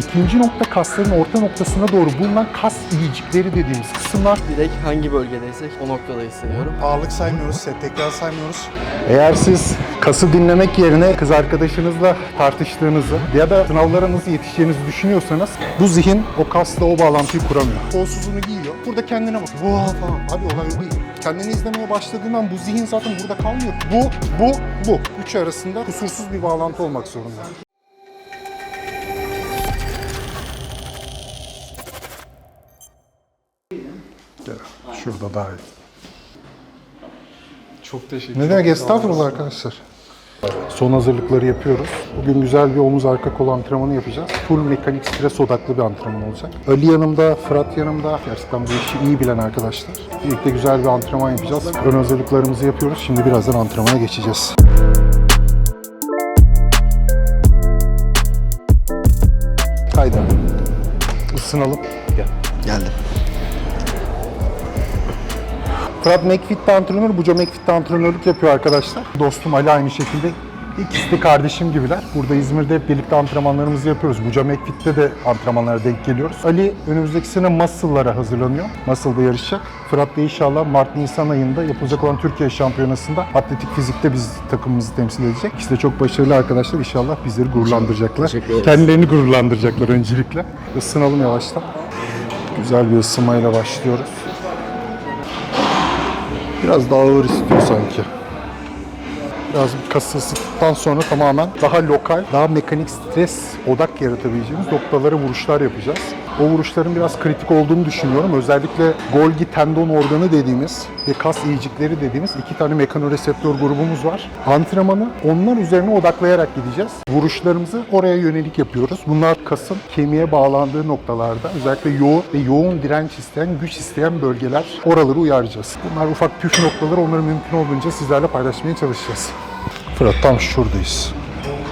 İkinci nokta kasların orta noktasına doğru bulunan kas iyicikleri dediğimiz kısımlar. Direkt hangi bölgedeysek o noktada hissediyorum. Ağırlık saymıyoruz, set tekrar saymıyoruz. Eğer siz kası dinlemek yerine kız arkadaşınızla tartıştığınızı ya da sınavlara nasıl yetişeceğinizi düşünüyorsanız bu zihin o kasla o bağlantıyı kuramıyor. Kolsuzunu giyiyor. Burada kendine bakıyor. Vaa falan. Abi olay o değil. Kendini izlemeye başladığından bu zihin zaten burada kalmıyor. Bu, bu, bu. Üç arasında kusursuz bir bağlantı olmak zorunda. Şurada daha iyi. Çok teşekkür Ne demek estağfurullah arkadaşlar. Son hazırlıkları yapıyoruz. Bugün güzel bir omuz arka kol antrenmanı yapacağız. Full mekanik stres odaklı bir antrenman olacak. Ali yanımda, Fırat yanımda. Gerçekten bu işi iyi bilen arkadaşlar. Birlikte güzel bir antrenman yapacağız. Ön hazırlıklarımızı yapıyoruz. Şimdi birazdan antrenmana geçeceğiz. Haydi. Isınalım. Gel. Geldim. Fırat McFit'te antrenör, Buca McFit'te antrenörlük yapıyor arkadaşlar. Dostum Ali aynı şekilde. İkisi de kardeşim gibiler. Burada İzmir'de hep birlikte antrenmanlarımızı yapıyoruz. Buca McFit'te de antrenmanlara denk geliyoruz. Ali önümüzdeki sene Muscle'lara hazırlanıyor. Muscle'da yarışacak. Fırat da inşallah Mart-Nisan ayında yapılacak olan Türkiye Şampiyonası'nda atletik fizikte biz takımımızı temsil edecek. İkisi de çok başarılı arkadaşlar. İnşallah bizleri gururlandıracaklar. Kendilerini gururlandıracaklar öncelikle. Isınalım yavaştan. Güzel bir ısınmayla başlıyoruz. Biraz daha ağır istiyor sanki. Biraz kası ısıttıktan sonra tamamen daha lokal, daha mekanik stres odak yaratabileceğimiz noktalara vuruşlar yapacağız. O vuruşların biraz kritik olduğunu düşünüyorum. Özellikle Golgi tendon organı dediğimiz ve kas iyicikleri dediğimiz iki tane mekanoreseptör grubumuz var. Antrenmanı onlar üzerine odaklayarak gideceğiz. Vuruşlarımızı oraya yönelik yapıyoruz. Bunlar kasın kemiğe bağlandığı noktalarda özellikle yoğun ve yoğun direnç isteyen, güç isteyen bölgeler. Oraları uyaracağız. Bunlar ufak püf noktaları. Onları mümkün olduğunca sizlerle paylaşmaya çalışacağız. Fırat tam şuradayız.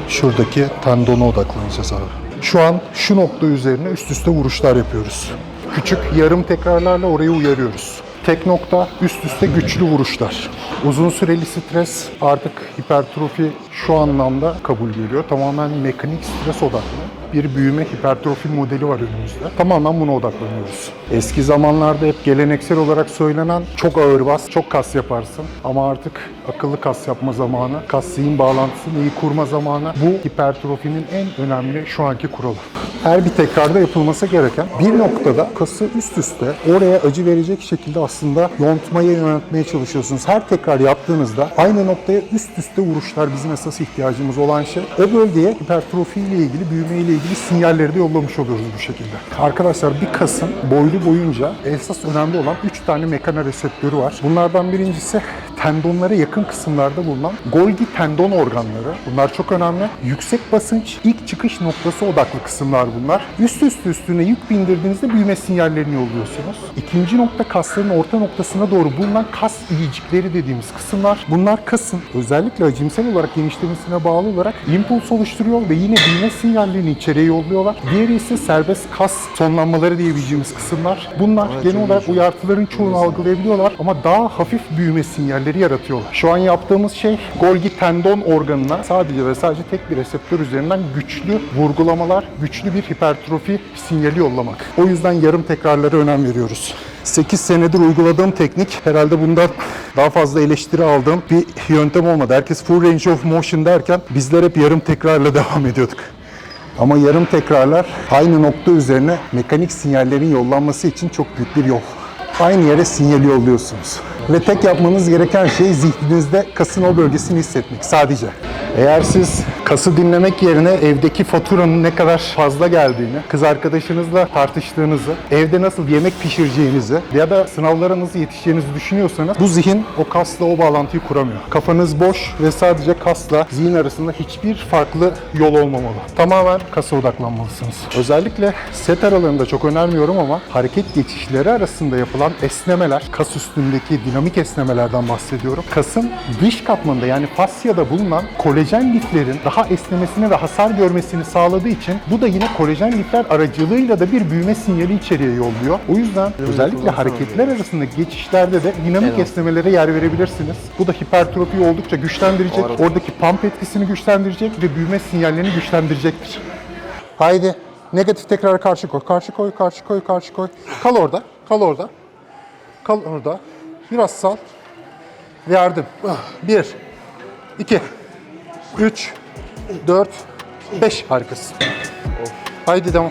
Şuradaki tendona odaklanacağız abi. Şu an şu nokta üzerine üst üste vuruşlar yapıyoruz. Küçük yarım tekrarlarla orayı uyarıyoruz. Tek nokta üst üste güçlü vuruşlar. Uzun süreli stres artık hipertrofi şu anlamda kabul geliyor. Tamamen mekanik stres odaklı bir büyüme hipertrofi modeli var önümüzde. Tamamen buna odaklanıyoruz. Eski zamanlarda hep geleneksel olarak söylenen çok ağır bas, çok kas yaparsın. Ama artık akıllı kas yapma zamanı, kas zihin bağlantısını iyi kurma zamanı. Bu hipertrofinin en önemli şu anki kuralı. Her bir tekrarda yapılması gereken bir noktada kası üst üste oraya acı verecek şekilde aslında yontmaya yöneltmeye çalışıyorsunuz. Her tekrar yaptığınızda aynı noktaya üst üste vuruşlar bizim esas ihtiyacımız olan şey. O bölgeye hipertrofi ile ilgili, büyüme ile ilgili sinyalleri de yollamış oluyoruz bu şekilde. Arkadaşlar bir kasın boylu boyunca esas önemli olan 3 tane mekanoreseptörü var. Bunlardan birincisi tendonlara yakın kısımlarda bulunan Golgi tendon organları. Bunlar çok önemli. Yüksek basınç, ilk çıkış noktası odaklı kısımlar bunlar. Üst üste üstüne yük bindirdiğinizde büyüme sinyallerini yolluyorsunuz. İkinci nokta kasların orta noktasına doğru bulunan kas iyicikleri dediğimiz kısımlar. Bunlar kasın özellikle hacimsel olarak genişlemesine bağlı olarak impuls oluşturuyor ve yine büyüme sinyallerini içeriye yolluyorlar. Diğeri ise serbest kas sonlanmaları diyebileceğimiz kısımlar. Bunlar genel olarak uyartıların çoğunu algılayabiliyorlar ama daha hafif büyüme sinyalleri yaratıyorlar. Şu an yaptığımız şey Golgi tendon organına sadece ve sadece tek bir reseptör üzerinden güçlü vurgulamalar, güçlü bir hipertrofi sinyali yollamak. O yüzden yarım tekrarlara önem veriyoruz. 8 senedir uyguladığım teknik herhalde bundan daha fazla eleştiri aldığım bir yöntem olmadı. Herkes full range of motion derken bizler hep yarım tekrarla devam ediyorduk. Ama yarım tekrarlar aynı nokta üzerine mekanik sinyallerin yollanması için çok büyük bir yol. Aynı yere sinyali yolluyorsunuz. Ve tek yapmanız gereken şey zihninizde kasın o bölgesini hissetmek sadece. Eğer siz kası dinlemek yerine evdeki faturanın ne kadar fazla geldiğini, kız arkadaşınızla tartıştığınızı, evde nasıl yemek pişireceğinizi ya da sınavlara nasıl yetişeceğinizi düşünüyorsanız bu zihin o kasla o bağlantıyı kuramıyor. Kafanız boş ve sadece kasla zihin arasında hiçbir farklı yol olmamalı. Tamamen kasa odaklanmalısınız. Özellikle set aralarında çok önermiyorum ama hareket geçişleri arasında yapılan esnemeler, kas üstündeki dinamik esnemelerden bahsediyorum. Kasın dış katmanında yani fasyada bulunan kolajen liflerin daha esnemesini ve hasar görmesini sağladığı için bu da yine kolajen lifler aracılığıyla da bir büyüme sinyali içeriye yolluyor. O yüzden özellikle hareketler arasındaki geçişlerde de dinamik Evet. esnemelere yer verebilirsiniz. Bu da hipertrofiyi oldukça güçlendirecek. Oradaki pump etkisini güçlendirecek ve büyüme sinyallerini güçlendirecektir. Haydi Negatif tekrar karşı koy. Karşı koy, karşı koy, karşı koy. Kal orada. Kal orada. Kal orada. Biraz sal. Verdim. Bir, iki, üç, dört, beş. Harikasın. Haydi devam.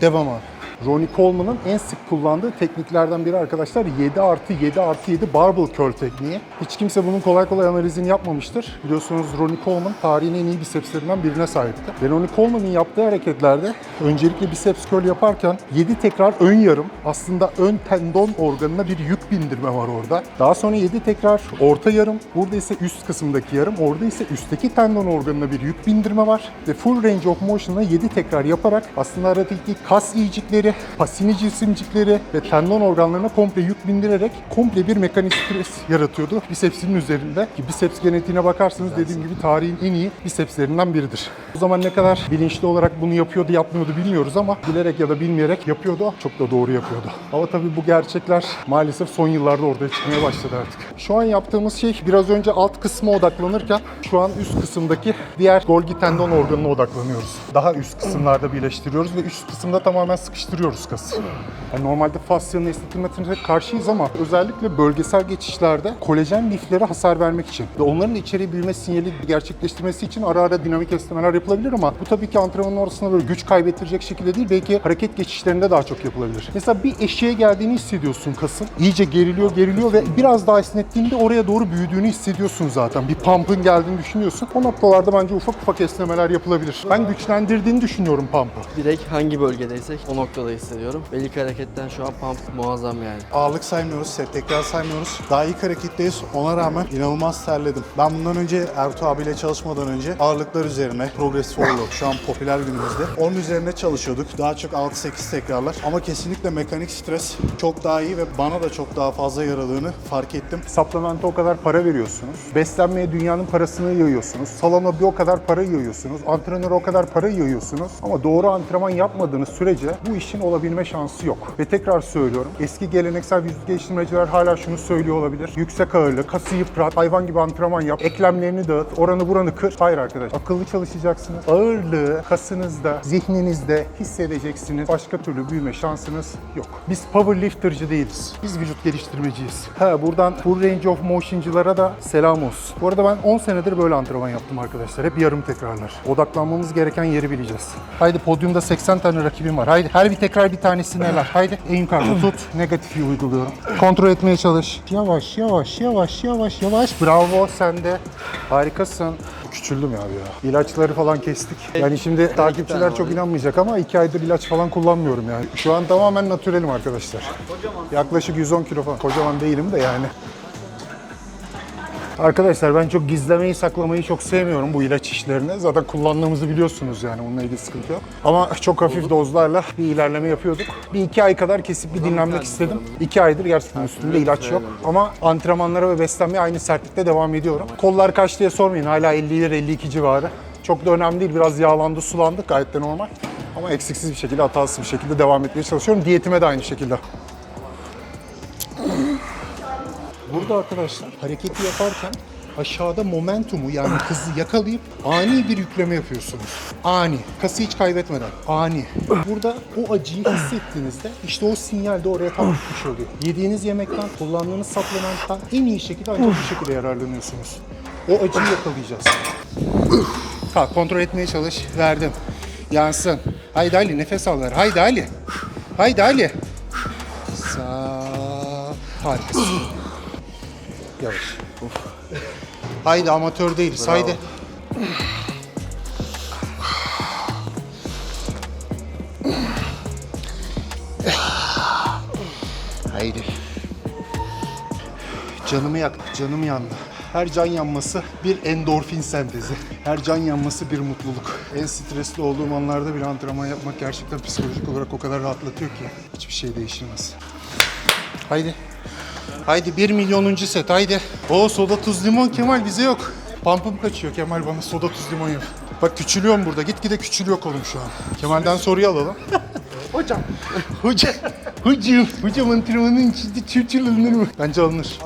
Devam abi. Ronnie Coleman'ın en sık kullandığı tekniklerden biri arkadaşlar 7 artı 7 artı 7 barbell curl tekniği. Hiç kimse bunun kolay kolay analizini yapmamıştır. Biliyorsunuz Ronnie Coleman tarihin en iyi bisepslerinden birine sahipti. Ve Ronnie Coleman'ın yaptığı hareketlerde öncelikle biceps curl yaparken 7 tekrar ön yarım aslında ön tendon organına bir yük bindirme var orada. Daha sonra 7 tekrar orta yarım. Burada ise üst kısımdaki yarım. Orada ise üstteki tendon organına bir yük bindirme var. Ve full range of motion'la 7 tekrar yaparak aslında aradaki kas iyicikleri, pasini cisimcikleri ve tendon organlarına komple yük bindirerek komple bir mekanik stres yaratıyordu bisepsinin üzerinde. Ki biceps genetiğine bakarsanız dediğim gibi tarihin en iyi bisepslerinden biridir. O zaman ne kadar bilinçli olarak bunu yapıyordu yapmıyordu bilmiyoruz ama bilerek ya da bilmeyerek yapıyordu. Çok da doğru yapıyordu. Ama tabii bu gerçekler maalesef son yıllarda ortaya çıkmaya başladı artık. Şu an yaptığımız şey biraz önce alt kısma odaklanırken şu an üst kısımdaki diğer Golgi tendon organına odaklanıyoruz. Daha üst kısımlarda birleştiriyoruz ve üst kısımda tamamen sıkıştırıyoruz kası. Yani normalde fasyanın estetilmetine karşıyız ama özellikle bölgesel geçişlerde kolajen liflere hasar vermek için ve onların içeri büyüme sinyali gerçekleştirmesi için ara ara dinamik esnemeler yapılabilir ama bu tabii ki antrenmanın orasında böyle güç kaybettirecek şekilde değil belki hareket geçişlerinde daha çok yapılabilir. Mesela bir eşiğe geldiğini hissediyorsun kasın. İyice geriliyor geriliyor ve biraz daha esnettiğinde oraya doğru büyüdüğünü hissediyorsun zaten. Bir pump'ın geldiğini düşünüyorsun. O noktalarda bence ufak ufak esnemeler yapılabilir. Ben güçlendirdiğini düşünüyorum pump'ı. Direkt hangi bölgedeysek o noktada hissediyorum. Ve ilk hareketten şu an pump muazzam yani. Ağırlık saymıyoruz, set tekrar saymıyoruz. Daha ilk hareketteyiz. Ona rağmen inanılmaz terledim. Ben bundan önce Ertuğ abiyle çalışmadan önce ağırlıklar üzerine progressive overload şu an popüler günümüzde. Onun üzerine çalışıyorduk. Daha çok 6-8 tekrarlar. Ama kesinlikle mekanik stres çok daha iyi ve bana da çok daha fazla yaradığını fark ettim. Supplement'e o kadar para veriyorsunuz. Beslenmeye dünyanın parasını yığıyorsunuz. Salona bir o kadar para yığıyorsunuz. Antrenöre o kadar para yığıyorsunuz. Ama doğru antrenman yapmadığınız sürece bu işin olabilme şansı yok. Ve tekrar söylüyorum. Eski geleneksel vücut geliştirmeciler hala şunu söylüyor olabilir. Yüksek ağırlık, kası yıprat, hayvan gibi antrenman yap, eklemlerini dağıt, oranı buranı kır. Hayır arkadaş. Akıllı çalışacaksınız. Ağırlığı kasınızda, zihninizde hissedeceksiniz. Başka türlü büyüme şansınız yok. Biz powerlifterci değiliz. Biz vücut geliştirmeciyiz. Ha buradan full range of motion'cılara da selam olsun. Bu arada ben 10 senedir böyle antrenman yaptım arkadaşlar. Hep yarım tekrarlar. Odaklanmamız gereken yeri bileceğiz. Haydi podyumda 80 tane rakibim var. Haydi her bir tekrar bir tanesi neler. Haydi eğim kartı tut. Negatifi uyguluyorum. Kontrol etmeye çalış. Yavaş yavaş yavaş yavaş yavaş. Bravo sen de. Harikasın. Küçüldüm ya ya. İlaçları falan kestik. Yani şimdi takipçiler çok inanmayacak ama 2 aydır ilaç falan kullanmıyorum yani. Şu an tamamen natürelim arkadaşlar. Yaklaşık 110 kilo falan. Kocaman değilim de yani. Arkadaşlar ben çok gizlemeyi saklamayı çok sevmiyorum bu ilaç işlerini. Zaten kullandığımızı biliyorsunuz yani onunla ilgili sıkıntı yok. Ama çok hafif dozlarla bir ilerleme yapıyorduk. Bir iki ay kadar kesip bir dinlenmek istedim. İki aydır gerçekten üstünde ilaç yok. Ama antrenmanlara ve beslenmeye aynı sertlikte devam ediyorum. Kollar kaç diye sormayın hala 50'ler 52 civarı. Çok da önemli değil biraz yağlandı sulandı gayet de normal. Ama eksiksiz bir şekilde hatasız bir şekilde devam etmeye çalışıyorum. Diyetime de aynı şekilde. Burada arkadaşlar hareketi yaparken aşağıda momentumu yani hızı yakalayıp ani bir yükleme yapıyorsunuz. Ani. Kası hiç kaybetmeden. Ani. Burada o acıyı hissettiğinizde işte o sinyal de oraya tam gitmiş oluyor. Yediğiniz yemekten, kullandığınız supplement'tan en iyi şekilde ancak bu şekilde yararlanıyorsunuz. O acıyı yakalayacağız. Kalk kontrol etmeye çalış. Verdim. Yansın. Haydi Ali nefes al ver. Haydi Ali. Haydi Ali. Sağ. Harikasın. Yavaş. Haydi amatör değiliz. Haydi. Haydi. Canımı yaktı, canım yandı. Her can yanması bir endorfin sentezi. Her can yanması bir mutluluk. En stresli olduğum anlarda bir antrenman yapmak gerçekten psikolojik olarak o kadar rahatlatıyor ki hiçbir şey değişilmez. Haydi. Haydi 1 milyonuncu set haydi. O soda tuz limon Kemal bize yok. Pampım kaçıyor Kemal bana soda tuz limon yap. Bak küçülüyorum burada. Gitgide küçülüyor kolum şu an. Kemal'den soruyu alalım. Hocam. Hocam. Hocam. Hocam antrenmanın içinde çırçır alınır mı? Bence alınır.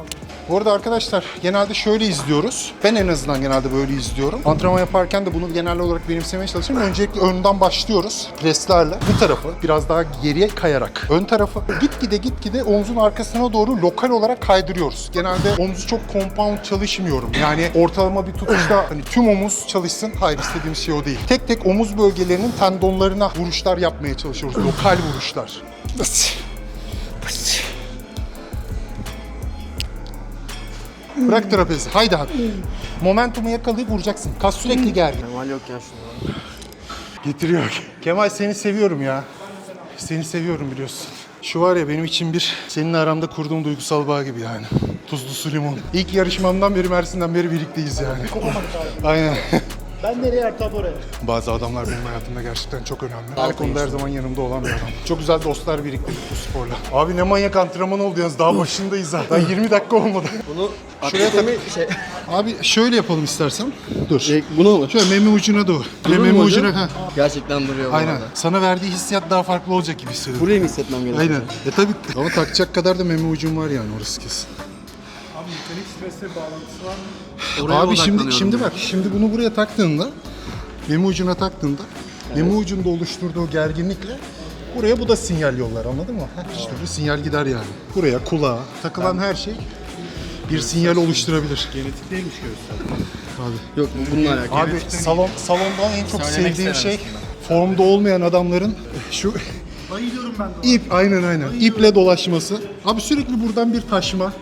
Bu arada arkadaşlar genelde şöyle izliyoruz. Ben en azından genelde böyle izliyorum. Antrenman yaparken de bunu genel olarak benimsemeye çalışıyorum. Öncelikle önden başlıyoruz. Preslerle. Bu tarafı biraz daha geriye kayarak. Ön tarafı gitgide gitgide omzun arkasına doğru lokal olarak kaydırıyoruz. Genelde omuzu çok compound çalışmıyorum. Yani ortalama bir tutuşta hani tüm omuz çalışsın. Hayır istediğim şey o değil. Tek tek omuz bölgelerinin tendonlarına vuruşlar yapmaya çalışıyoruz. Lokal vuruşlar. Bırak trapezi. Haydi abi. Momentumu yakalayıp vuracaksın. Kas sürekli gergin. Kemal yokken şunu. Getiriyor. Kemal seni seviyorum ya. Seni seviyorum biliyorsun. Şu var ya benim için bir seninle aramda kurduğum duygusal bağ gibi yani. Tuzlu su limon. İlk yarışmamdan beri Mersin'den beri birlikteyiz yani. Aynen. Ben nereye abi oraya? Bazı adamlar benim hayatımda gerçekten çok önemli. Her konuda her zaman yanımda olan bir adam. Çok güzel dostlar biriktirdik bu sporla. Abi ne manyak antrenman oldu yalnız daha başındayız ha. Daha 20 dakika olmadı. Bunu Şuraya atletemi şey... Abi şöyle yapalım istersen. Dur. şey bunu mu? Şöyle meme ucuna doğru. Durur meme hocam? ucuna. Ha. Gerçekten duruyor bu Aynen. arada. Sana verdiği hissiyat daha farklı olacak gibi hissediyorum. Burayı mı hissetmem gerekiyor? Aynen. E tabi ama takacak kadar da meme ucum var yani orası kesin. Abi mekanik stresle bağlantısı var mı? Oraya Abi şimdi şimdi bak şimdi bunu buraya taktığında meme ucuna taktığında meme ucunda oluşturduğu gerginlikle buraya bu da sinyal yollar anladın mı? Heh, işte bir sinyal gider yani. Buraya kulağa takılan her şey bir sinyal oluşturabilir. Genetik değilmiş göğüsler. Abi. Yok bu bununla alakalı. Abi salon salonda en çok sevdiğim şey formda olmayan adamların şu Bayılıyorum ben de. ip aynen aynen iple dolaşması. Abi sürekli buradan bir taşma.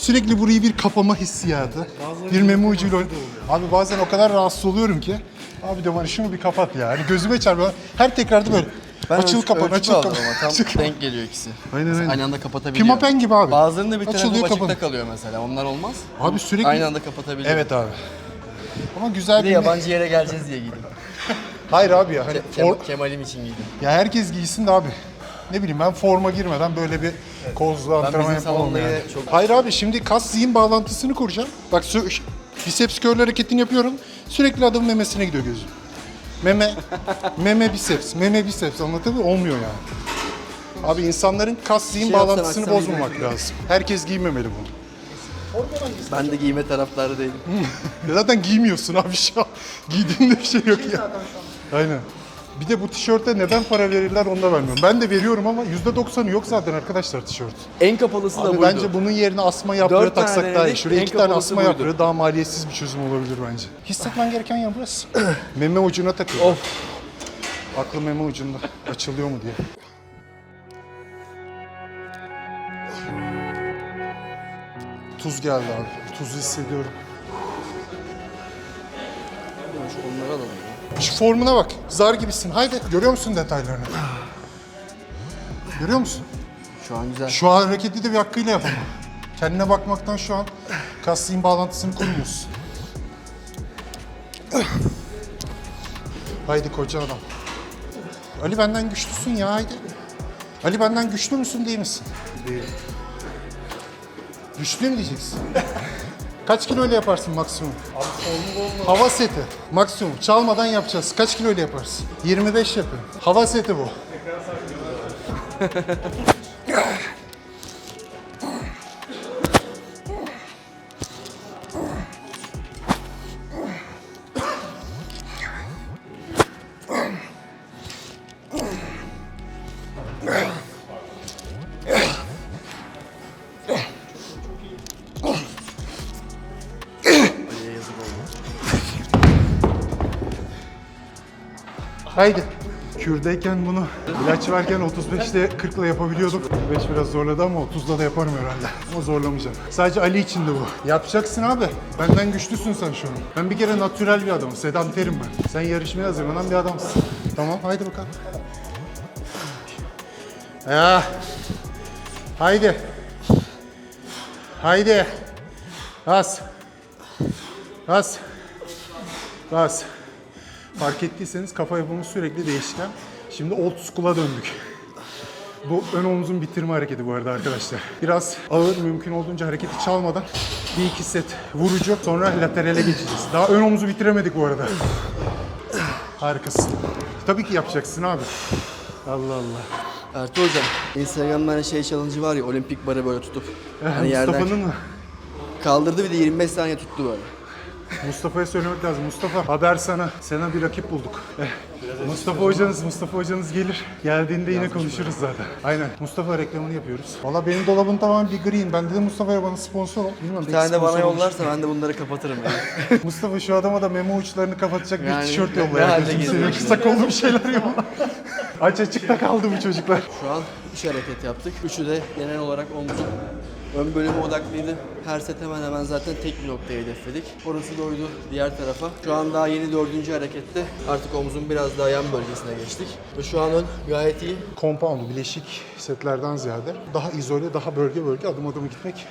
Sürekli burayı bir kapama hissiyatı. bir meme ucuyla Abi bazen o kadar rahatsız oluyorum ki. Abi diyorum hani şunu bir kapat ya. Hani gözüme çarpıyor. Her tekrarda böyle Ben açıl ölç- kapan ölçümü açıl aldım kapan. ama tam açıl kapan. denk geliyor ikisi. Aynen, aynen. Aynı anda kapatabiliyor. Pimapen gibi abi. Bazılarında bir tarafı Açılıyor, açıkta kapanıyor. kalıyor mesela. Onlar olmaz. Abi sürekli Aynı anda kapatabiliyor. Evet abi. Ama güzel Bir de bir yabancı yere geleceğiz diye giydim. Hayır abi ya. Hani Ke- for- Kem- Kemal'im için giydim. Ya herkes giysin de abi. Ne bileyim ben forma girmeden böyle bir kozlu antrenman bizim yapamam salonda yani. yine çok- Hayır abi şimdi kas zihin bağlantısını kuracağım. Bak sü- ş- biceps curl hareketini yapıyorum. Sürekli adamın memesine gidiyor gözüm. Meme, meme biceps, meme biceps anlatabiliyor muyum? Olmuyor yani. Abi insanların kas zihin Şey yapsan bağlantısını bozmamak lazım. Herkes giymemeli bunu. Ben de giyme taraftarı değilim. Zaten giymiyorsun abi şu an. Giydiğinde bir şey yok ya. Aynen. Bir de bu tişörte neden para verirler onu da bilmiyorum. Ben de veriyorum ama %90'ı yok zaten arkadaşlar tişört. En kapalısı da Abi buydu. bence bunun yerine asma yaprağı Dört tane taksak daha iyi. denedik, Şuraya en iki tane kapalısı asma buydu. yaprağı daha maliyetsiz bir çözüm olabilir bence. Hissetmen gereken yer burası. meme ucuna takıyor. Of. Aklı meme ucunda. Açılıyor mu diye. Tuz geldi abi. Tuzu hissediyorum. Şu onları alalım. Şu formuna bak. Zar gibisin. Haydi. Görüyor musun detaylarını? Görüyor musun? Şu an güzel. Şu an hareketi de bir hakkıyla yapamam. Kendine bakmaktan şu an kasliğin bağlantısını kurmuyorsun. Haydi koca adam. Ali benden güçlüsün ya haydi. Ali benden güçlü müsün değil misin? Değil. Güçlüyüm diyeceksin. Kaç kilo ile yaparsın maksimum? Hava seti. Maksimum. Çalmadan yapacağız. Kaç kilo ile yaparsın? 25 yapıyorum. Hava seti bu. Haydi. Kürdeyken bunu ilaç verken 35'te 40'la yapabiliyorduk. 35 biraz zorladı ama 30'la da yaparım herhalde. Ama zorlamayacağım. Sadece Ali için de bu. Yapacaksın abi. Benden güçlüsün sen şu an. Ben bir kere natürel bir adamım. Sedanterim ben. Sen yarışmaya hazırlanan bir adamsın. Tamam haydi bakalım. Ya. Haydi. Haydi. Bas. Bas. Bas. Fark ettiyseniz kafa yapımız sürekli değişken. Şimdi old school'a döndük. Bu ön omuzun bitirme hareketi bu arada arkadaşlar. Biraz ağır mümkün olduğunca hareketi çalmadan bir iki set vurucu sonra laterale geçeceğiz. Daha ön omuzu bitiremedik bu arada. Harikasın. Tabii ki yapacaksın abi. Allah Allah. Ertuğ hocam, Instagram'da hani şey challenge'ı var ya, olimpik barı böyle tutup. Hani yerden Mustafa'nın mı? kaldırdı bir de 25 saniye tuttu böyle. Mustafa'ya söylemek lazım. Mustafa haber sana. Sana bir rakip bulduk. Eh, Mustafa hocanız, Mustafa hocanız gelir. Geldiğinde yine konuşuruz zaten. Aynen. Mustafa reklamını yapıyoruz. Valla benim dolabım tamamen bir green. Ben dedim Mustafa'ya bana sponsor ol. Bilmiyorum, Bir belki tane de bana sponsor yollarsa ben de bunları kapatırım yani. Mustafa şu adama da memo uçlarını kapatacak bir Yani tişört ne yolla. halde geziyor seveyim. Kısa kollu bir şeyler yolla. Aç açıkta kaldı bu çocuklar. Şu an 3 hareket yaptık. Üçü de genel olarak omzun ön bölümü odaklıydı. Her set hemen hemen zaten tek bir noktaya hedefledik. Orası doydu diğer tarafa. Şu an daha yeni dördüncü harekette artık omzun biraz daha yan bölgesine geçtik. Ve şu an ön gayet iyi. Compound, bileşik setlerden ziyade daha izole, daha bölge bölge adım adım gitmek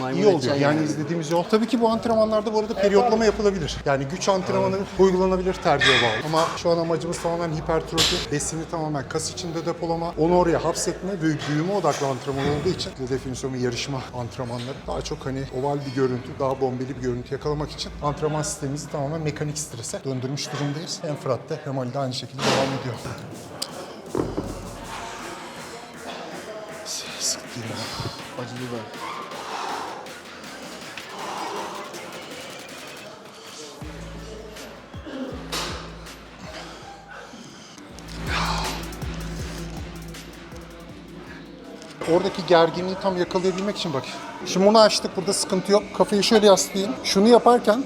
Maymun iyi oluyor. Yani yani. izlediğimiz yol. Tabii ki bu antrenmanlarda bu arada periyotlama yapılabilir. Yani güç antrenmanı uygulanabilir tercihe bağlı. Ama şu an amacımız tamamen hipertrofi, besini tamamen kas içinde depolama, onu oraya hapsetme ve büyüme odaklı antrenman olduğu için bu definasyon yarışma antrenmanları daha çok hani oval bir görüntü, daha bombeli bir görüntü yakalamak için antrenman sistemimizi tamamen mekanik strese döndürmüş durumdayız. Hem Fırat'ta hem Ali de aynı şekilde devam ediyor. Sık değil. Acılı var. Oradaki gerginliği tam yakalayabilmek için bak. Şimdi bunu açtık burada sıkıntı yok. Kafayı şöyle yaslayayım. Şunu yaparken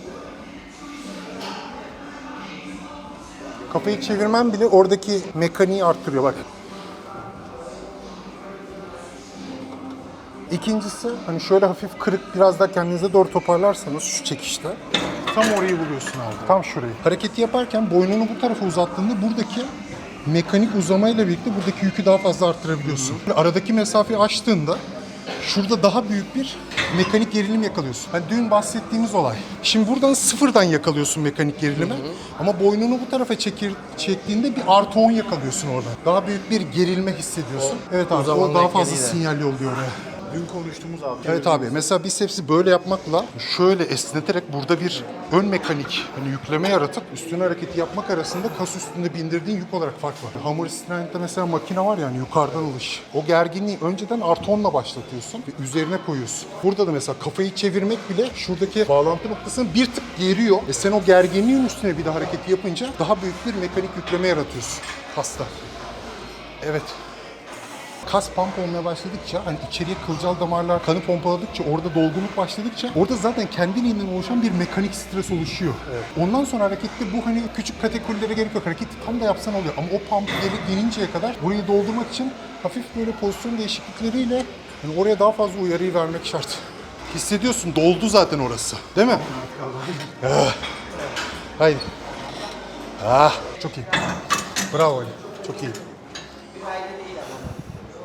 kafayı çevirmem bile oradaki mekaniği arttırıyor bak. İkincisi hani şöyle hafif kırık biraz daha kendinize doğru toparlarsanız şu çekişte tam orayı buluyorsun abi. Tam şurayı. Hareketi yaparken boynunu bu tarafa uzattığında buradaki mekanik uzamayla birlikte buradaki yükü daha fazla arttırabiliyorsun. Aradaki mesafeyi açtığında şurada daha büyük bir mekanik gerilim yakalıyorsun. Hani dün bahsettiğimiz olay. Şimdi buradan sıfırdan yakalıyorsun mekanik gerilimi. Ama boynunu bu tarafa çekir, çektiğinde bir artı 10 yakalıyorsun oradan. Daha büyük bir gerilme hissediyorsun. evet abi o uzamanın daha fazla sinyal yolluyor oraya. Dün konuştuğumuz abi. Evet abi mesela bisepsi böyle yapmakla şöyle esneterek burada bir ön mekanik hani yükleme yaratıp üstüne hareketi yapmak arasında kas üstünde bindirdiğin yük olarak fark var. Hamur strength'te mesela makine var yani yukarıdan alış. O gerginliği önceden artonla başlatıyorsun ve üzerine koyuyorsun. Burada da mesela kafayı çevirmek bile şuradaki bağlantı noktasını bir tık geriyor ve sen o gerginliğin üstüne bir de hareketi yapınca daha büyük bir mekanik yükleme yaratıyorsun hasta. Evet kas pump olmaya başladıkça hani içeriye kılcal damarlar kanı pompaladıkça orada dolgunluk başladıkça orada zaten kendiliğinden oluşan bir mekanik stres oluşuyor. Ondan sonra harekette bu hani küçük kategorilere gerek yok. Hareketi tam da yapsan oluyor ama o pump geri gelinceye kadar burayı doldurmak için hafif böyle pozisyon değişiklikleriyle hani oraya daha fazla uyarıyı vermek şart. Hissediyorsun doldu zaten orası. Değil mi? Ah. Haydi. Ah, çok iyi. Bravo Ali. Çok iyi.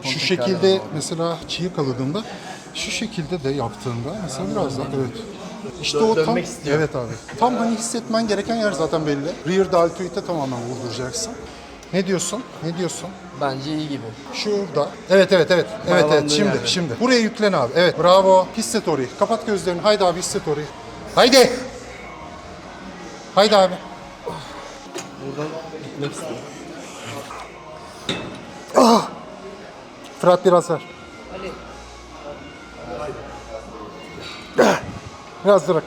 Şu şekilde mesela çiğ yakaladığında şu şekilde de yaptığında mesela biraz daha evet. İşte o tam istiyor. evet abi. Tam hani hissetmen gereken yer zaten belli. Rear deltoid'e tamamen vurduracaksın. Ne diyorsun? Ne diyorsun? Bence iyi gibi. Şurada. Evet evet evet. Evet evet şimdi yerde. şimdi. Buraya yüklen abi. Evet bravo. Hisset orayı. Kapat gözlerini. Haydi abi hisset orayı. Haydi. Haydi abi. Buradan gitmek istiyorum. Fırat biraz ver. Biraz bırak.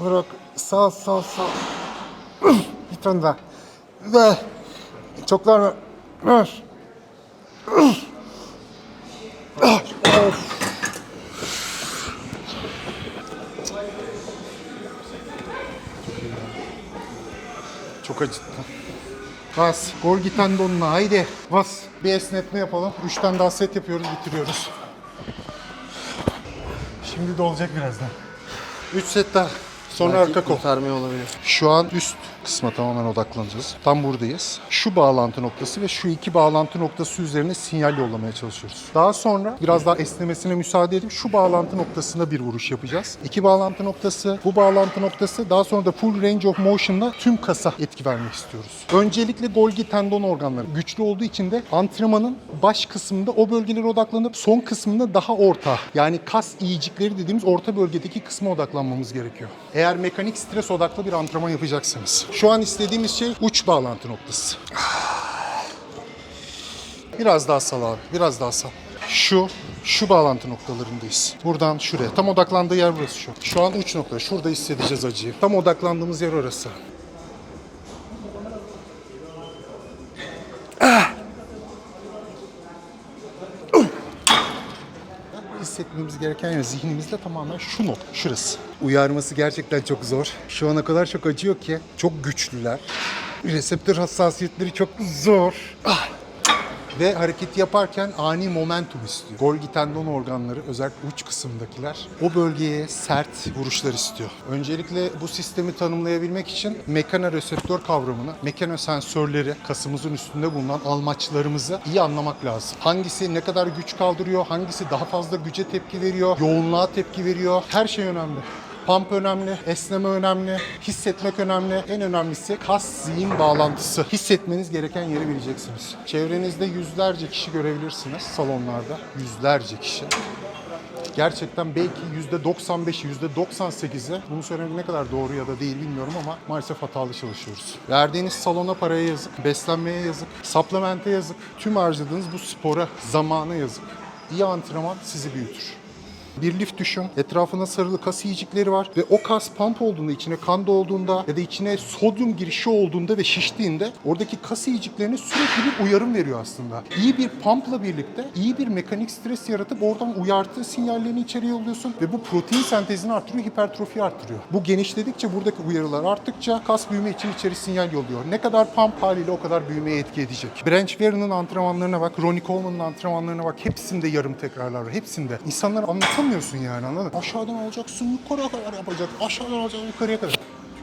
Bırak. Sağ sağ sağ. Bir tane daha. Ver. Çoklar ver. Ver. Of. Çok acıttı. Bas. Golgi tendonuna haydi. Bas. Bir esnetme yapalım. Üç tane daha set yapıyoruz, bitiriyoruz. Şimdi de olacak birazdan. Üç set daha. Sonra Belki arka kol. kurtarmıyor olabilir. Şu an üst kısma tamamen odaklanacağız. Tam buradayız. Şu bağlantı noktası ve şu iki bağlantı noktası üzerine sinyal yollamaya çalışıyoruz. Daha sonra biraz daha esnemesine müsaade edip şu bağlantı noktasına bir vuruş yapacağız. İki bağlantı noktası, bu bağlantı noktası daha sonra da full range of motion'la tüm kasa etki vermek istiyoruz. Öncelikle Golgi tendon organları güçlü olduğu için de antrenmanın baş kısmında o bölgelere odaklanıp son kısmında daha orta yani kas iyicikleri dediğimiz orta bölgedeki kısma odaklanmamız gerekiyor. Eğer mekanik stres odaklı bir antrenman yapacaksanız. Şu an istediğimiz şey uç bağlantı noktası. Biraz daha sal abi. Biraz daha sal. Şu, şu bağlantı noktalarındayız. Buradan şuraya. Tam odaklandığı yer burası şu. Şu an uç nokta. Şurada hissedeceğiz acıyı. Tam odaklandığımız yer orası. Hissetmemiz gereken yer zihnimizde tamamen şu nokta, şurası. Uyarması gerçekten çok zor. Şu ana kadar çok acıyor ki çok güçlüler. Reseptör hassasiyetleri çok zor. Ah! Ve hareketi yaparken ani momentum istiyor. Golgi tendon organları özellikle uç kısımdakiler o bölgeye sert vuruşlar istiyor. Öncelikle bu sistemi tanımlayabilmek için mekanoreseptör kavramını, mekanosensörleri kasımızın üstünde bulunan almaçlarımızı iyi anlamak lazım. Hangisi ne kadar güç kaldırıyor, hangisi daha fazla güce tepki veriyor, yoğunluğa tepki veriyor. Her şey önemli. Pump önemli, esneme önemli, hissetmek önemli. En önemlisi kas zihin bağlantısı. Hissetmeniz gereken yeri bileceksiniz. Çevrenizde yüzlerce kişi görebilirsiniz salonlarda. Yüzlerce kişi. Gerçekten belki %95'i, %98'i bunu söylemek ne kadar doğru ya da değil bilmiyorum ama maalesef hatalı çalışıyoruz. Verdiğiniz salona paraya yazık, beslenmeye yazık, supplemente yazık, tüm harcadığınız bu spora zamana yazık. İyi antrenman sizi büyütür. Bir lif düşün. Etrafında sarılı kas yiyecekleri var ve o kas pump olduğunda, içine kan dolduğunda ya da içine sodyum girişi olduğunda ve şiştiğinde oradaki kas yiyeceklerine sürekli bir uyarım veriyor aslında. İyi bir pumpla birlikte iyi bir mekanik stres yaratıp oradan uyartı sinyallerini içeriye yolluyorsun ve bu protein sentezini artırıyor, hipertrofi artırıyor. Bu genişledikçe buradaki uyarılar arttıkça kas büyüme için içeri sinyal yolluyor. Ne kadar pump haliyle o kadar büyümeye etki edecek. Branch Warren'ın antrenmanlarına bak, Ronnie Coleman'ın antrenmanlarına bak. Hepsinde yarım tekrarlar var. Hepsinde. İnsanlar anlatamıyorsun yani anladın mı? Aşağıdan alacaksın, yukarıya kadar yapacak. Aşağıdan alacaksın, yukarıya kadar.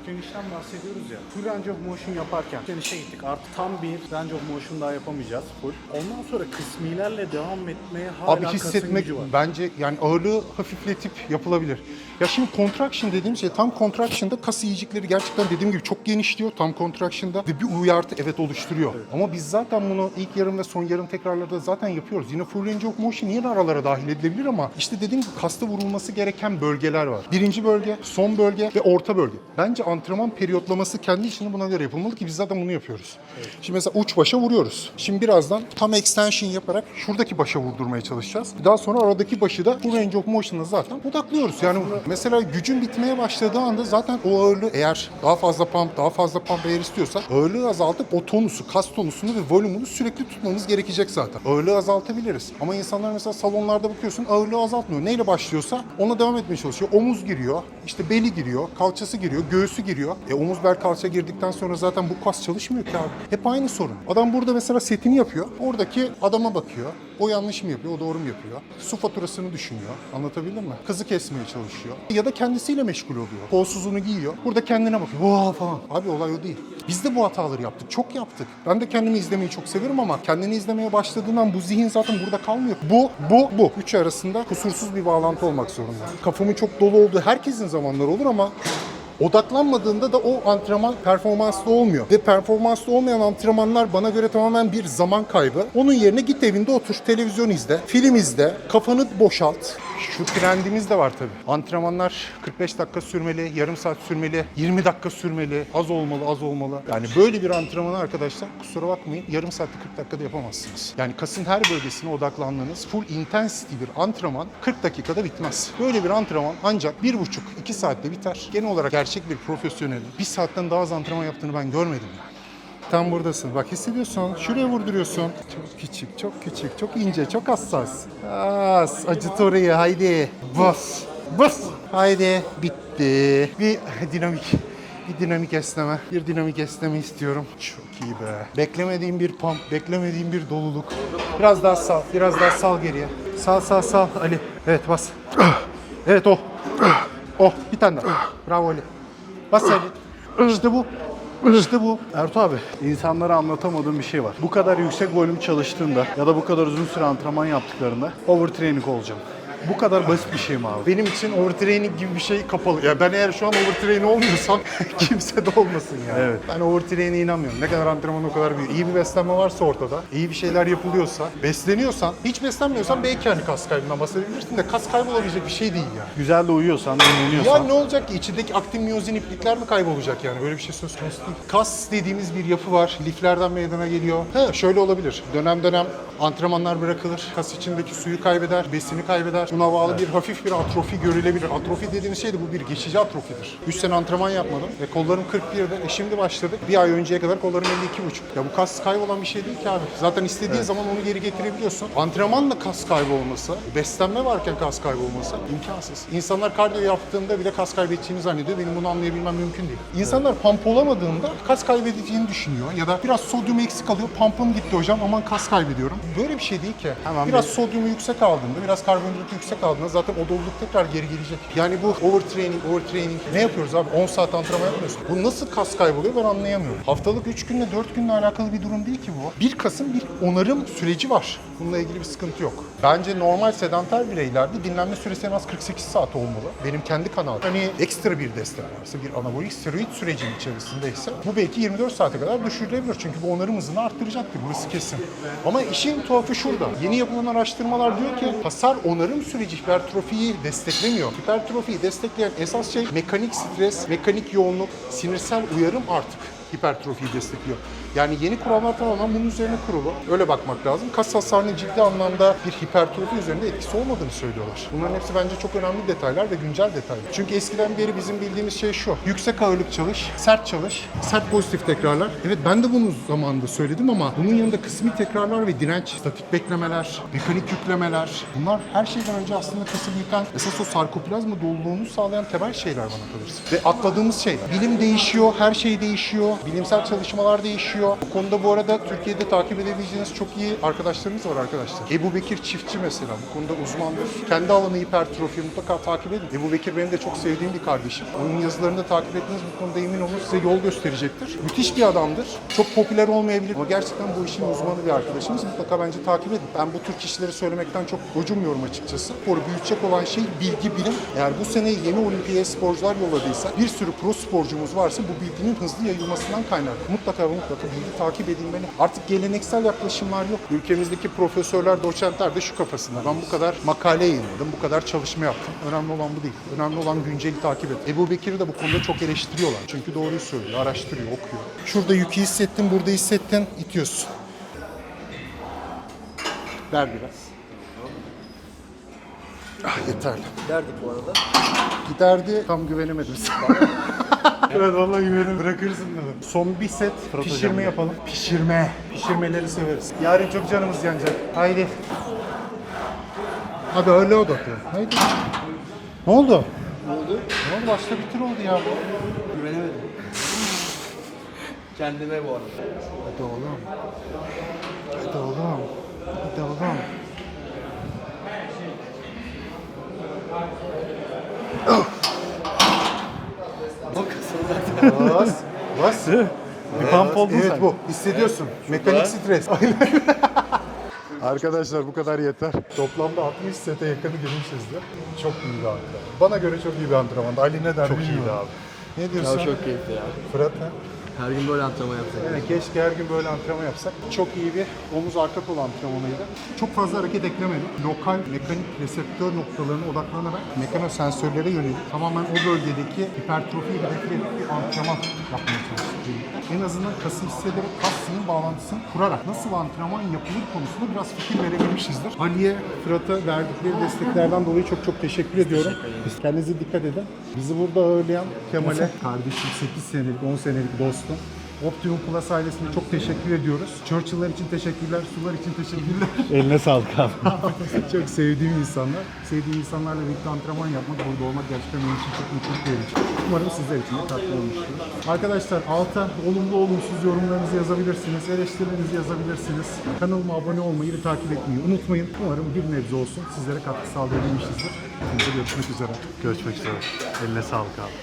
Tükenişten bahsediyoruz ya. Full range of motion yaparken tükenişe gittik. Artık tam bir range of motion daha yapamayacağız full. Ondan sonra kısmilerle devam etmeye hala Abi hissetmek gücü var. bence yani ağırlığı hafifletip yapılabilir. Ya şimdi contraction dediğim şey tam contraction'da kas yiyecekleri gerçekten dediğim gibi çok genişliyor tam contraction'da ve bir uyartı evet oluşturuyor. Ama biz zaten bunu ilk yarım ve son yarım tekrarlarda zaten yapıyoruz. Yine full range of motion yine aralara dahil edilebilir ama işte dediğim gibi kasta vurulması gereken bölgeler var. Birinci bölge, son bölge ve orta bölge. Bence antrenman periyotlaması kendi içinde buna göre yapılmalı ki biz zaten bunu yapıyoruz. Şimdi mesela uç başa vuruyoruz. Şimdi birazdan tam extension yaparak şuradaki başa vurdurmaya çalışacağız. Daha sonra aradaki başı da bu range of motion'la zaten odaklıyoruz. Yani mesela gücün bitmeye başladığı anda zaten o ağırlığı eğer daha fazla pump, daha fazla pump eğer istiyorsak ağırlığı azaltıp o tonusu, kas tonusunu ve volümünü sürekli tutmamız gerekecek zaten. Ağırlığı azaltabiliriz. Ama insanlar mesela salonlarda bakıyorsun ağırlığı azaltmıyor. Neyle başlıyorsa ona devam etmeye çalışıyor. Omuz giriyor, işte beli giriyor, kalçası giriyor, göğsü giriyor. E omuz bel kalça girdikten sonra zaten bu kas çalışmıyor ki abi. Hep aynı sorun. Adam burada mesela setini yapıyor. Oradaki adama bakıyor. O yanlış mı yapıyor, o doğru mu yapıyor? Su faturasını düşünüyor. Anlatabildim mi? Kızı kesmeye çalışıyor. Ya da kendisiyle meşgul oluyor. Kolsuzunu giyiyor. Burada kendine bakıyor. Vaa falan. Abi olay o değil. Biz de bu hataları yaptık. Çok yaptık. Ben de kendimi izlemeyi çok seviyorum ama kendini izlemeye başladığından bu zihin zaten burada kalmıyor. Bu, bu, bu. Üçü arasında kusursuz bir bağlantı olmak zorunda. Kafamın çok dolu olduğu herkesin zamanları olur ama Odaklanmadığında da o antrenman performanslı olmuyor. Ve performanslı olmayan antrenmanlar bana göre tamamen bir zaman kaybı. Onun yerine git evinde otur, televizyon izle, film izle, kafanı boşalt. Şu trendimiz de var tabii. Antrenmanlar 45 dakika sürmeli, yarım saat sürmeli, 20 dakika sürmeli, az olmalı, az olmalı. Yani böyle bir antrenmanı arkadaşlar kusura bakmayın yarım saatte 40 dakikada yapamazsınız. Yani kasın her bölgesine odaklandığınız full intensity bir antrenman 40 dakikada bitmez. Böyle bir antrenman ancak 1,5-2 saatte biter. Genel olarak gerçek bir profesyonelin bir saatten daha az antrenman yaptığını ben görmedim yani. Tam buradasın. Bak hissediyorsun. Şuraya vurduruyorsun. Çok küçük, çok küçük, çok ince, çok hassas. As, acıt orayı. Haydi. Bas. Bas. Haydi. Bitti. Bir dinamik. Bir dinamik esneme. Bir dinamik esneme istiyorum. Çok iyi be. Beklemediğim bir pump, beklemediğim bir doluluk. Biraz daha sal, biraz daha sal geriye. Sal, sal, sal. Ali. Evet bas. Evet o. Oh, bir tane daha. Bravo Ali. Bas Ali. İşte bu. İşte bu. Ertuğ abi, insanlara anlatamadığım bir şey var. Bu kadar yüksek volüm çalıştığında ya da bu kadar uzun süre antrenman yaptıklarında overtraining olacağım. Bu kadar basit bir şey mi abi? Benim için overtraining gibi bir şey kapalı. Ya ben eğer şu an overtrain olmuyorsam kimse de olmasın yani. Evet. Ben overtrain'e inanmıyorum. Ne kadar antrenman o kadar büyük. İyi bir beslenme varsa ortada, iyi bir şeyler yapılıyorsa, besleniyorsan, hiç beslenmiyorsan belki hani kas kaybından bahsedebilirsin de kas kaybolabilecek bir şey değil yani. Güzel de uyuyorsan, Ya dinleniyorsan. ne olacak ki? İçindeki aktin miyozin iplikler mi kaybolacak yani? Böyle bir şey söz konusu değil. Kas dediğimiz bir yapı var. Liflerden meydana geliyor. He şöyle olabilir. Dönem dönem antrenmanlar bırakılır. Kas içindeki suyu kaybeder, besini kaybeder. Buna bağlı bir hafif bir atrofi görülebilir. Atrofi dediğimiz şey de bu bir geçici atrofidir. 3 sene antrenman yapmadım ve kollarım 41'de. E şimdi başladık. Bir ay önceye kadar kollarım 52,5. Ya bu kas kaybolan bir şey değil ki abi. Zaten istediğin zaman onu geri getirebiliyorsun. Antrenmanla kas kaybolması, beslenme varken kas kaybolması imkansız. İnsanlar kardiyo yaptığında bile kas kaybedeceğini zannediyor. Benim bunu anlayabilmem mümkün değil. İnsanlar pump olamadığında kas kaybedeceğini düşünüyor. Ya da biraz sodyum eksik alıyor. Pump'ım gitti hocam aman kas kaybediyorum. Böyle bir şey değil ki. Hemen biraz bir- sodyumu yüksek aldığında, biraz karbonhidratı yüksek aldığında zaten o doluluk tekrar geri gelecek. Yani bu overtraining, overtraining ne yapıyoruz abi? 10 saat antrenman yapmıyorsun. Bu nasıl kas kayboluyor ben anlayamıyorum. Haftalık 3 günle 4 günle alakalı bir durum değil ki bu. Bir kasın bir onarım süreci var. Bununla ilgili bir sıkıntı yok. Bence normal sedanter bireylerde dinlenme süresi en az 48 saat olmalı. Benim kendi kanalım. Hani ekstra bir destek varsa, bir anabolik steroid sürecinin içerisindeyse bu belki 24 saate kadar düşürülebilir. Çünkü bu onarım hızını arttıracaktır. Burası kesin. Ama işin tuhafı şurada. Yeni yapılan araştırmalar diyor ki hasar onarım süreci hipertrofiyi desteklemiyor. Hipertrofiyi destekleyen esas şey mekanik stres, mekanik yoğunluk, sinirsel uyarım artık hipertrofiyi destekliyor. Yani yeni kurallar tamamen bunun üzerine kurulu. Öyle bakmak lazım. Kas hasarının ciddi anlamda bir hipertrofi üzerinde etkisi olmadığını söylüyorlar. Bunların hepsi bence çok önemli detaylar ve güncel detaylar. Çünkü eskiden beri bizim bildiğimiz şey şu. Yüksek ağırlık çalış, sert çalış, sert pozitif tekrarlar. Evet ben de bunu zamanında söyledim ama bunun yanında kısmi tekrarlar ve direnç, statik beklemeler, mekanik yüklemeler bunlar her şeyden önce aslında kası büyüten esas o sarkoplazma doluluğunu sağlayan temel şeyler bana kalırsa. Ve atladığımız şey bilim değişiyor, her şey değişiyor, bilimsel çalışmalar değişiyor. Bu konuda bu arada Türkiye'de takip edebileceğiniz çok iyi arkadaşlarımız var arkadaşlar. Ebu Bekir Çiftçi mesela bu konuda uzmandır. Kendi alanı hipertrofi mutlaka takip edin. Ebu Bekir benim de çok sevdiğim bir kardeşim. Onun yazılarını da takip ettiğiniz bu konuda emin olun size yol gösterecektir. Müthiş bir adamdır. Çok popüler olmayabilir ama gerçekten bu işin uzmanı bir arkadaşımız. Mutlaka bence takip edin. Ben bu tür kişileri söylemekten çok gocunmuyorum açıkçası. Sporu büyütecek olan şey bilgi, bilim. Eğer bu sene yeni olimpiye sporcular yolladıysa bir sürü pro sporcumuz varsa bu bilginin hızlı yayılmasından kaynaklı. Mutlaka mutlaka bilgi takip edilmeli. Artık geleneksel yaklaşımlar yok. Ülkemizdeki profesörler, doçentler de şu kafasında. Ben bu kadar makale yayınladım, bu kadar çalışma yaptım. Önemli olan bu değil. Önemli olan günceli takip et. Ebu Bekir'i de bu konuda çok eleştiriyorlar. Çünkü doğruyu söylüyor, araştırıyor, okuyor. Şurada yükü hissettin, burada hissettin, itiyorsun. Ver biraz. Ah yeterli. Derdik bu arada. Giderdi, tam güvenemedim sana. evet vallahi güvenim bırakırsın dedim. Son bir set pişirme yapalım. Pişirme. Pişirmeleri severiz. Yarın çok canımız yanacak. Haydi. Hadi öyle odaklı. Haydi. Ne oldu? Ne oldu? Ne oldu? Başta bitir oldu ya. Güvenemedim. Kendime bu arada. Hadi oğlum. Hadi oğlum. Hadi oğlum. O kısım zaten. Bas. Bir pump oldun evet sen. bu. Hissediyorsun. Mekanik stres. Arkadaşlar bu kadar yeter. Toplamda 60 sete yakını girmişizdir. Çok iyi bir antrenman. Bana göre çok iyi bir antrenmandı. Ali ne der Çok iyiydi abi. Ne diyorsun? Ya çok keyifli ya. Fırat ha? Her gün böyle antrenman yapsak. Yani keşke her gün böyle antrenman yapsak. Çok iyi bir omuz arka kol antrenmanıydı. Çok fazla hareket eklemedik. Lokal mekanik reseptör noktalarına odaklanarak mekanosensörlere yönelik tamamen o bölgedeki hipertrofiyi hedefleyerek bir antrenman yapmaya çalıştık. En azından kası hissederek kas sinir bağlantısını kurarak nasıl antrenman yapılır konusunda biraz fikir verebilmişizdir. Ali'ye, Fırat'a verdikleri desteklerden dolayı çok çok teşekkür ediyorum. Kendinize dikkat edin. Bizi burada ağırlayan Kemal'e, kardeşim 8 senelik, 10 senelik dostum. Optimum Plus ailesine çok teşekkür ediyoruz. Churchill'lar için teşekkürler, sular için teşekkürler. Eline sağlık abi. çok sevdiğim insanlar. Sevdiğim insanlarla birlikte antrenman yapmak, burada olmak gerçekten benim için çok mutluluk verici. Umarım sizler için de tatlı olmuştur. Arkadaşlar alta olumlu olumsuz yorumlarınızı yazabilirsiniz, eleştirilerinizi yazabilirsiniz. Kanalıma abone olmayı ve takip etmeyi unutmayın. Umarım bir nebze olsun sizlere katkı sağlayabilmişizdir. Hepinize görüşmek üzere. Görüşmek üzere. Eline sağlık abi.